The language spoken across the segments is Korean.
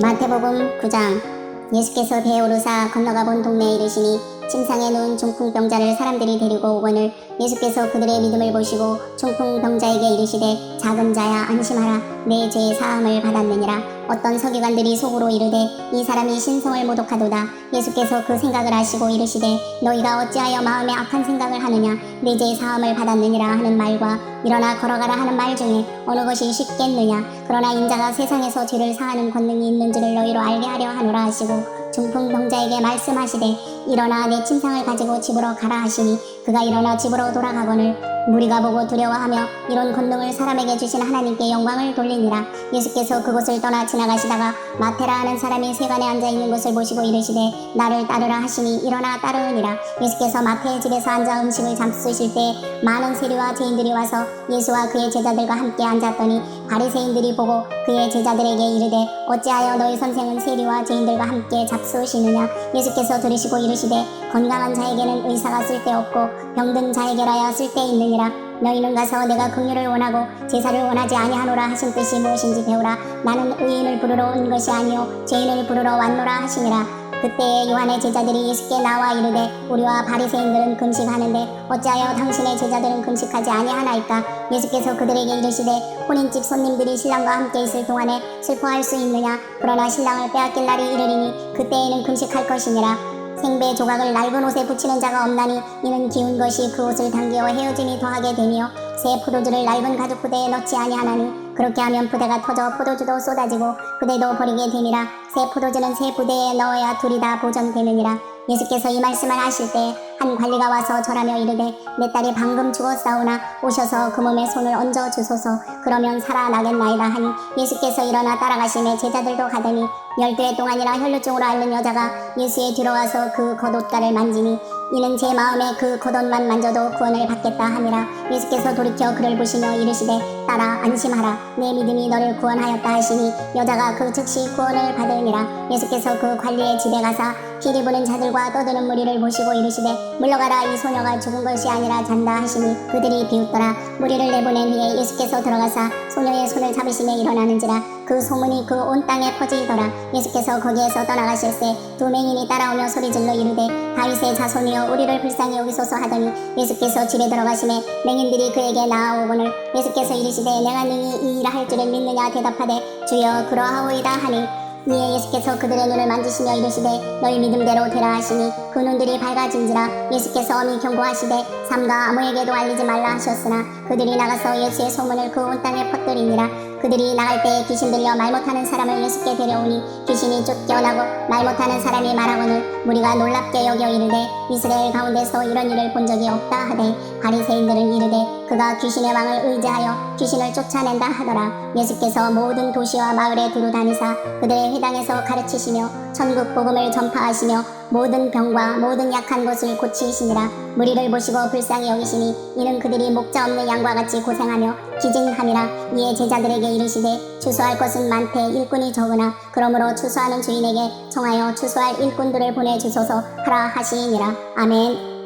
마태복음 9장. 예수께서 배 오르사 건너가 본 동네에 이르시니 침상에 누운 중풍병자를 사람들이 데리고 오거늘 예수께서 그들의 믿음을 보시고 중풍병자에게 이르시되 작은 자야 안심하라. 내 죄 사함을 받았느니라 어떤 서기관들이 속으로 이르되 이 사람이 신성을 모독하도다. 예수께서 그 생각을 하시고 이르시되 너희가 어찌하여 마음에 악한 생각을 하느냐? 내 죄 사함을 받았느니라 하는 말과 일어나 걸어가라 하는 말 중에 어느 것이 쉽겠느냐? 그러나 인자가 세상에서 죄를 사하는 권능이 있는 줄을 너희로 알게 하려 하노라 하시고 중풍병자에게 말씀하시되 일어나 내 침상을 가지고 집으로 가라 하시니 그가 일어나 집으로 돌아가거늘 무리가 보고 두려워하며 이런 권능을 사람에게 주신 하나님께 영광을 돌리니라. 예수께서 그곳을 떠나 지나가시다가 마테라 하는 사람이 세간에 앉아 있는 것을 보시고 이르시되 나를 따르라 하시니 일어나 따르니라. 예수께서 마태의 집에서 앉아 음식을 잡수실 때 많은 세리와 죄인들이 와서 예수와 그의 제자들과 함께 앉았더니 바리새인들이 보고 그의 제자들에게 이르되 어찌하여 너희 선생은 세리와 죄인들과 함께 잡수시느냐? 예수께서 들으시고 이르시되 건강한 자에게는 의사가 쓸데없고 병든 자에게라야 쓸데있느니라. 너희는 가서 내가 긍휼을 원하고 제사를 원하지 아니하노라 하신 뜻이 무엇인지 배우라. 나는 의인을 부르러 온 것이 아니요 죄인을 부르러 왔노라 하시니라. 그때에 요한의 제자들이 예수께 나와 이르되 우리와 바리새인들은 금식하는데 어찌하여 당신의 제자들은 금식하지 아니하나이까? 예수께서 그들에게 이르시되 혼인집 손님들이 신랑과 함께 있을 동안에 슬퍼할 수 있느냐? 그러나 신랑을 빼앗길 날이 이르리니 그때에는 금식할 것이니라 생배 조각을 낡은 옷에 붙이는 자가 없나니 이는 기운 것이 그 옷을 당기어 헤어짐이 더하게 되며 새 포도주를 낡은 가죽 부대에 넣지 아니하나니 그렇게 하면 부대가 터져 포도주도 쏟아지고 부대도 버리게 되니라 새 포도주는 새 부대에 넣어야 둘이 다 보존되느니라 예수께서 이 말씀을 하실 때 한 관리가 와서 절하며 이르되 내 딸이 방금 죽었사오나 오셔서 그 몸에 손을 얹어 주소서. 그러면 살아나겠나이다 하니 예수께서 일어나 따라가시매 제자들도 가더니 열두해 동안이나 혈루증으로 앓는 여자가 예수의 뒤로 와서 그 겉옷가를 만지니 이는 제 마음에 그 겉옷만 만져도 구원을 받겠다 하니라 예수께서 돌이켜 그를 보시며 이르시되 딸아 안심하라. 내 믿음이 너를 구원하였다 하시니 여자가 그 즉시 구원을 받으니라. 예수께서 그 관리의 집에 가사 피리 부는 자들과 떠드는 무리를 보시고 이르시되 물러가라. 이 소녀가 죽은 것이 아니라 잔다 하시니 그들이 비웃더라. 무리를 내보낸 후에 예수께서 들어가사 소녀의 손을 잡으시며 일어나는지라 그 소문이 그 온 땅에 퍼지더라. 예수께서 거기에서 떠나가실새 두 맹인이 따라오며 소리질러 이르되 다윗의 자손이여 우리를 불쌍히 여기소서. 하더니 예수께서 집에 들어가시매 맹 인들이 그에게 나아오거늘 예수께서 이르시되 내가 능히 이 일을 할 줄을 믿느냐? 대답하되 주여 그러하오이다 하니. 이에 예수께서 그들의 눈을 만지시며 이르시되 너희 믿음대로 되라 하시니 그 눈들이 밝아진지라 예수께서 엄히 경고하시되 삼가 아무에게도 알리지 말라 하셨으나 그들이 나가서 예수의 소문을 그 온 땅에 퍼뜨리니라. 그들이 나갈 때에 귀신 들려 말 못하는 사람을 예수께 데려오니 귀신이 쫓겨나고 말 못하는 사람이 말하거늘 무리가 놀랍게 여겨 이르되 이스라엘 가운데서 이런 일을 본 적이 없다 하되 바리새인들은 이르되 그가 귀신의 왕을 의지하여 귀신을 쫓아낸다 하더라. 예수께서 모든 도시와 마을에 두루 다니사 그들의 회당에서 가르치시며 천국 복음을 전파하시며 모든 병과 모든 약한 것을 고치시니라 무리를 보시고 불쌍히 여기시니 이는 그들이 목자 없는 양과 같이 고생하며 기진함이라 이에 제자들에게 이르시되 추수할 것은 많되 일꾼이 적으나 그러므로 추수하는 주인에게 청하여 추수할 일꾼들을 보내주소서 하라 하시니라. 아멘.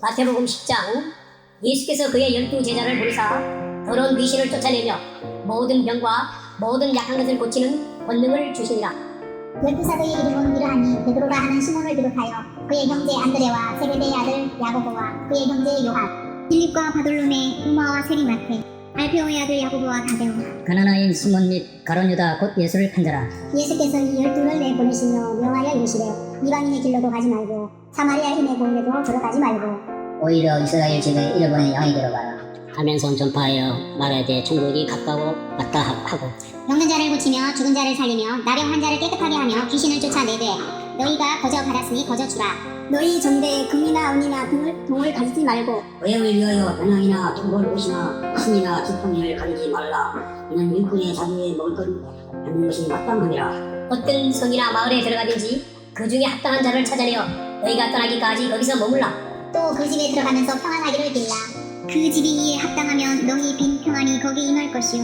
마태복음 10장. 예수께서 그의 열두 제자를 부르사 더러운 귀신을 쫓아내며 모든 병과 모든 약한 것을 고치는 권능을 주시니라 열두 사도의 이름은 이러하니 베드로가 하는 시몬을 비롯하여 그의 형제 안드레와 세베대의 아들 야고보와 그의 형제 요한 빌립과 바돌로메 도마와 세리마테 알페오의 아들 야고보와 다데오 가나나인 시몬 및 가론 유다 곧 예수를 판자라 예수께서 이 열두를 내보내시며 명하여 이르시되 이방인의 길로도 가지 말고 사마리아 인의 보험에도 들어가지 말고. 오히려 이스라엘 집에 잃어버린 양에게로 가라 하면서 전파하여 말하되 천국이 가까워 왔다 하고. 병든 자를 고치며 죽은 자를 살리며 나병 환자를 깨끗하게 하며 귀신을 쫓아내되 너희가 거저 받았으니 거저 주라. 너희 전대에 금이나 은이나 동을, 동을 가지지 말고 고향을 위하여 변왕이나 동벌 옷이나 신이나 지팡이를 가리지 말라. 이는 일꾼의 자기의 먹을 것 받는 것이 마땅함이라. 어떤 성이나 마을에 들어가든지 그 중에 합당한 자를 찾아내어 너희가 떠나기까지 거기서 머물라. 또 그 집에 들어가면서 평안하기를 빌라 그 집이 이에 합당하면 너희 빈 평안이 거기 임할 것이요.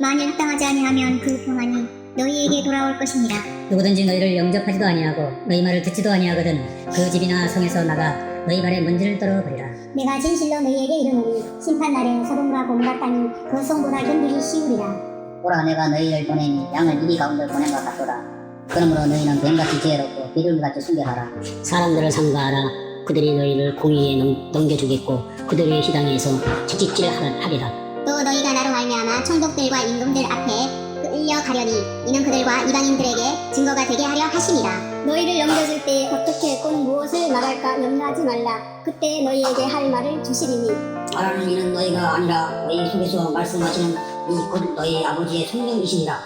만일 합당하지 아니하면 그 평안이 너희에게 돌아올 것이니라 누구든지 너희를 영접하지도 아니하고 너희 말을 듣지도 아니하거든 그 집이나 성에서 나가 너희 발에 먼지를 떨어버리라. 내가 진실로 너희에게 이르노니 심판날에 소돔과 고모라 땅이 그 성보다 견디기 쉬우리라. 보라 내가 너희를 보내니 양을 이리 가운데 보낸 것 같도다. 그러므로 너희는 뱀같이 지혜롭고 비둘기같이 순결하라. 사람들을 삼가하라 그들이 너희를 공의에 넘, 넘겨주겠고 그들의 희당에서 채찍질 하리라. 또 너희가 나로 말미암아 총독들과 임금들 앞에 끌려가려니 이는 그들과 이방인들에게 증거가 되게 하려 하심이라 너희를 넘겨줄 때 어떻게 곧 무엇을 말할까 염려하지 말라. 그때 너희에게 할 말을 주시리니. 말하는 이는 너희가 아니라 너희 속에서 말씀하시는 이곧 너희 아버지의 성령이시니라.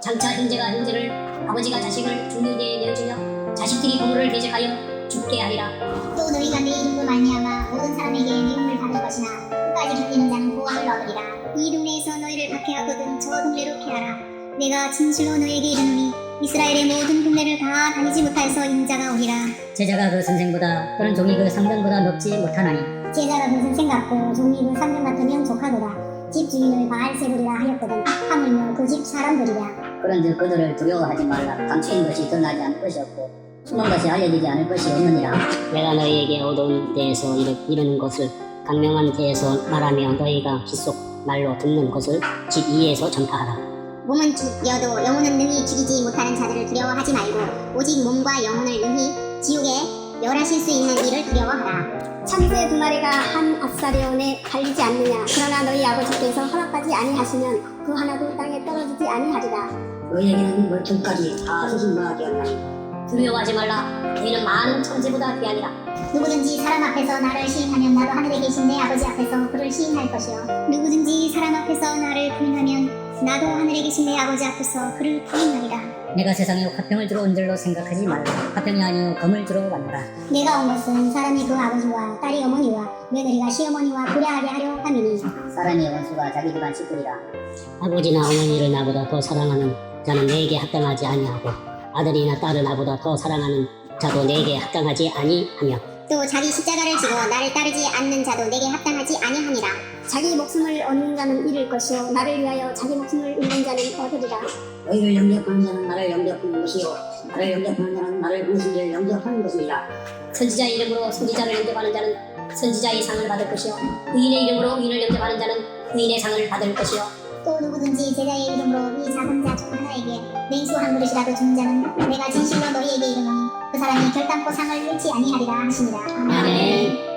장차 형제가 형제를 아버지가 자식을 죽는 데에 내어주며 자식들이 부모를 대적하여 죽게 하리라. 또 너희가 내 이름으로 말미암아 모든 사람에게 미움을 받을 것이나 끝까지 견디는 자는 구원을 얻으리라. 이 동네에서 너희를 박해하거든 저 동네로 피하라. 내가 진실로 너희에게 이르노니 이스라엘의 모든 동네를 다 다니지 못하여서 인자가 오리라. 제자가 그 선생보다 또는 종이 그 상병보다 높지 못하나니 제자가 그 선생 같고 종이 그 상병 같으면 족하도다. 집 주인을 바알세불이라 하였거든. 하물며 그 집 사람들이야 그런즉 그들을 두려워하지 말라. 감추인 것이 드러나지 않을 것이 없고 숨은 것이 알려지지 않을 것이 없느니라 내가 너희에게 어두운 데에서 이르, 이르는 것을 강명한 데에서 말하며 너희가 귓속 말로 듣는 것을 집 위에서 전파하라 몸은 죽여도 영혼은 능히 죽이지 못하는 자들을 두려워하지 말고 오직 몸과 영혼을 능히 지옥에 멸하실 수 있는 이를 두려워하라 참새 두 마리가 한 아사리온에 갈리지 않느냐. 그러나 너희 아버지께서 허락하지 아니하시면 그 하나도 땅에 떨어지지 아니하리라. 너희에게는 멀쩡까지 다 쓰신바 되었나니 두려워하지 말라. 너희는 많은 천재보다 귀하니라. 누구든지 사람 앞에서 나를 시인하면 나도 하늘에 계신 내 아버지 앞에서 그를 시인할 것이요. 누구든지 사람 앞에서 나를 부인하면 나도 하늘에 계신 내 아버지 앞에서 그를 부인하리라. 내가 세상에 화평을 주러 온 줄로 생각하지 말라. 화평이 아니오 검을 주러 왔노라. 내가 온 것은 사람이 그 아버지와 딸이 어머니와 며느리가 시어머니와 부려하게 하려 함이니. 사람의 원수가 자기 집안 식구리라. 아버지나 어머니를 나보다 더 사랑하는 자는 내게 합당하지 아니하고 아들이나 딸을 나보다 더 사랑하는 자도 내게 합당하지 아니하며 또 자기 십자가를 지고 나를 따르지 않는 자도 내게 합당하지 아니하니라. 자기 목숨을 얻는 자는 잃을 것이요 나를 위하여 자기 목숨을 잃는 자는 얻으리라. 너희를 영접하는 자는 나를 영접하는 것이요 나를 영접하는 자는 나를 보내신 이를 영접하는 것이니라. 선지자 이름으로 선지자를 영접하는 자는 선지자의 상을 받을 것이요 의인의 이름으로 의인을 영접하는 자는 의인의 상을 받을 것이요 또 누구든지 제자의 이름으로 이 작은 자 중 하나에게 냉수 한 그릇이라도 주는 자는 내가 진실로 너희에게 이르노니 그 사람이 결단코 상을 잃지 아니하리라 하시니라 아멘.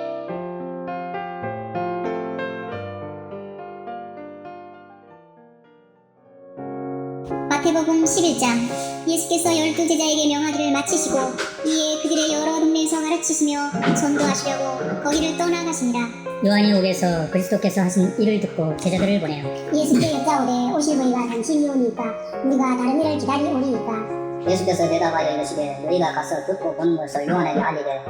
마태복음 11장. 예수께서 열두 제자에게 명하기를 마치시고 이에 그들의 여러 동네 에서 가르치시며 전도하시려고 거기를 떠나가시니라 요한이 옥에서 그리스도께서 하신 일을 듣고 제자들을 보내요. 예수께 여짜오되 오실 분이가 당신이 오니까 우리가 다른 일을 기다리오리이까? 예수께서 대답하여 이르시되 너희가 가서 듣고 보는 것을 요한에게 알리되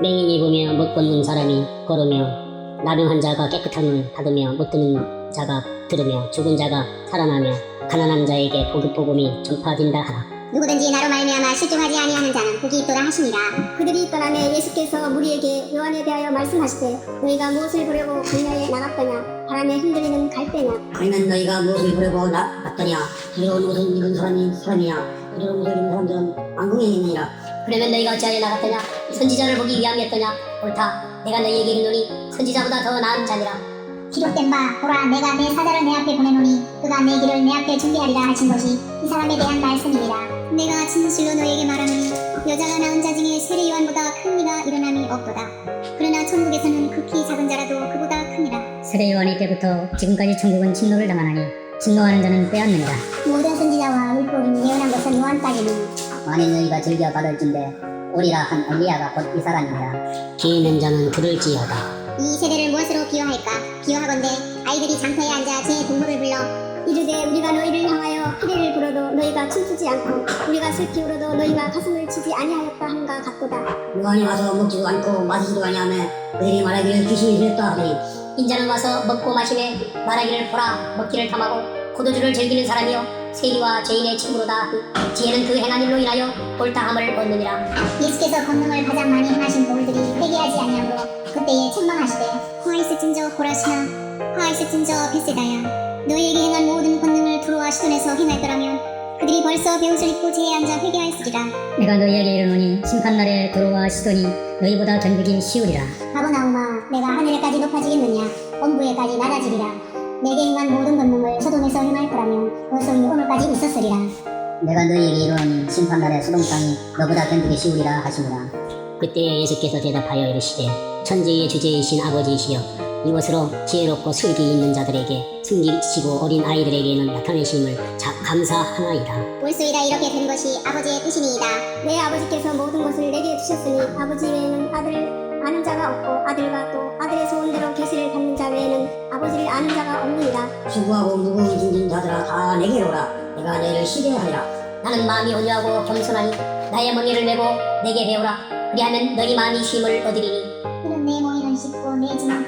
맹인이 보며 못 걷는 사람이 걸으며 나병한 자가 깨끗함을 받으며 못 듣는 자가 들으며 죽은 자가 살아나며 가난한 자에게 복음 복음이 전파된다 하라. 누구든지 나로 말미암아 실족하지 아니하는 자는 복이 있도다 하시니라 그들이 떠나매 예수께서 무리에게 요한에 대하여 말씀하시되 너희가 무엇을 보려고 광야에 나갔더냐 바람에 흔들리는 갈대냐 아니면 너희가 무엇을 보려고 나, 났더냐 두려운 옷을 입은 사람이 사람이야 두려운 옷을 입은 사람들은 왕궁에 있느니라 그러면 너희가 어찌하여 나갔더냐? 선지자를 보기 위함이었더냐? 옳다. 내가 너희에게 이르노니 선지자보다 더 나은 자니라. 기록된 바 보라 내가 내 사자를 내 앞에 보내노니 그가 내 길을 내 앞에 준비하리라 하신 것이 이 사람에 대한 말씀이니라. 내가 진실로 너에게 말하노니 여자가 낳은 자 중에 세례 요한보다 큰 이가 일어남이 없도다. 그러나 천국에서는 극히 작은 자라도 그보다 크니라 세례 요한이 때부터 지금까지 천국은 침노를 당하나니 침노하는 자는 빼앗는다. 모든 선지자와 율법이 예언한 것은 요한까지니 만일 너희가 즐겨 받을진대. 오리라 한 엘리야가 곧 이 사람이라. 기 있는 자는 들을지어다. 이 세대를 무엇으로 비유할까? 비유하건대 아이들이 장터에 앉아 제 동물을 불러 이르되 우리가 너희를 향하여 피리를 불어도 너희가 춤추지 않고 우리가 슬피 울어도 너희가 가슴을 치지 아니하였다 함과 같도다. 요한이 와서 먹지도 않고 마시지도 아니하며 그들이 말하기를 귀신이 들렸다 하더니 인자는 와서 먹고 마시매 말하기를 보라 먹기를 탐하고 고도주를 즐기는 사람이요 세리와 죄인의 친구로다. 그 지혜는 그 행한 일로 인하여 옳다함을 얻느니라. 예수께서 권능을 가장 많이 행하신 돌들이 회개하지 아니하므로 그때에 책망하시되 화이스진저 고라시나? 화이스진저 베세다야? 너희에게 행한 모든 권능을 두로와 시돈에서 행할 거라면 그들이 벌써 배옷을 입고 제에 앉아 회개하였으리라. 내가 너희에게 이르노니 심판 날에 도로와 시돈이 너희보다 견디기 쉬우리라. 가보나우마 내가 하늘에까지 높아지겠느냐? 엄부에까지 낮아지리라 내게 행한 모든 권능을 소돔에서 행할 거라면 그것은 오늘까지 있었으리라. 내가 너희에게 이르노니 심판날에 소동땅이 너보다 견디기 쉬우리라 하시니라. 그때 예수께서 대답하여 이르시되 천지의 주제이신 아버지이시여 이것으로 지혜롭고 슬기 있는 자들에게 숨기시고 어린 아이들에게는 나타내심을 자, 감사하나이다. 올수이다 이렇게 된 것이 아버지의 뜻이니이다. 내 아버지께서 모든 것을 내게 주셨으니 아버지 외에는 아들을 아는 자가 없고 아들과 또 아들의 소원대로 계시를 받는 자 외에는 아버지를 아는 자가 없느니라. 수고하고 무거운 짐진 자들아 다 내게 오라. 내가 너희를 쉬게 하리라. 나는 마음이 온유하고 겸손하니 나의 멍에를 메고 내게 배우라. 그리하면 너희 마음이 쉼을 얻으리니. 그는 내 몽에는 쉽고 내 짐은